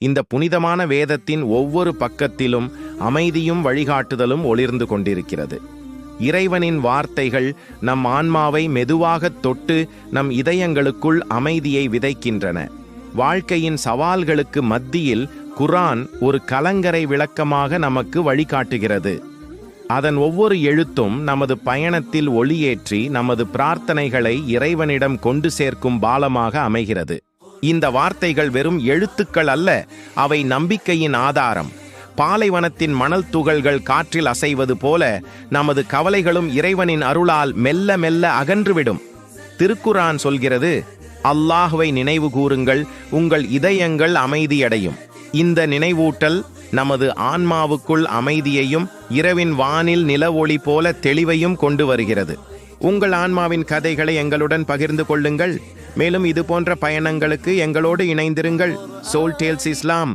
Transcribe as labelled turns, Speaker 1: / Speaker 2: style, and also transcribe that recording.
Speaker 1: இந்த புனிதமான வேதத்தின் ஒவ்வொரு பக்கத்திலும் அமைதியும் வழிகாட்டுதலும் ஒளிர்ந்து கொண்டிருக்கிறது. இறைவனின் வார்த்தைகள் நம் ஆன்மாவை மெதுவாகத் தொட்டு நம் இதயங்களுக்குள் அமைதியை விதைக்கின்றன. வாழ்க்கையின் சவால்களுக்கு மத்தியில் குரான் ஒரு கலங்கரை விளக்கமாக நமக்கு வழிகாட்டுகிறது. அதன் ஒவ்வொரு எழுத்தும் நமது பயணத்தில் ஒளியேற்றி நமது பிரார்த்தனைகளை இறைவனிடம் கொண்டு சேர்க்கும் பாலமாக அமைகிறது. இந்த வார்த்தைகள் வெறும் எழுத்துக்கள் அல்ல அவை நம்பிக்கையின் ஆதாரம். பாலைவனத்தின் மணல் துகள்கள் காற்றில் அசைவது போல நமது கவலைகளும் இறைவனின் அருளால் மெல்ல மெல்ல அகன்றுவிடும். திருக்குரான் சொல்கிறது அல்லாஹுவை நினைவு கூறுங்கள் உங்கள் இதயங்கள் அமைதியடையும். இந்த நினைவூட்டல் நமது ஆன்மாவுக்குள் அமைதியையும் இரவின் வானில் நிலவொளி போல தெளிவையும் கொண்டு வருகிறது. உங்கள் ஆன்மாவின் கதைகளை எங்களுடன் பகிர்ந்து கொள்ளுங்கள். மேலும் இது போன்ற பயணங்களுக்கு எங்களோடு இணைந்திருங்கள். சோல் டேல்ஸ் இஸ்லாம்.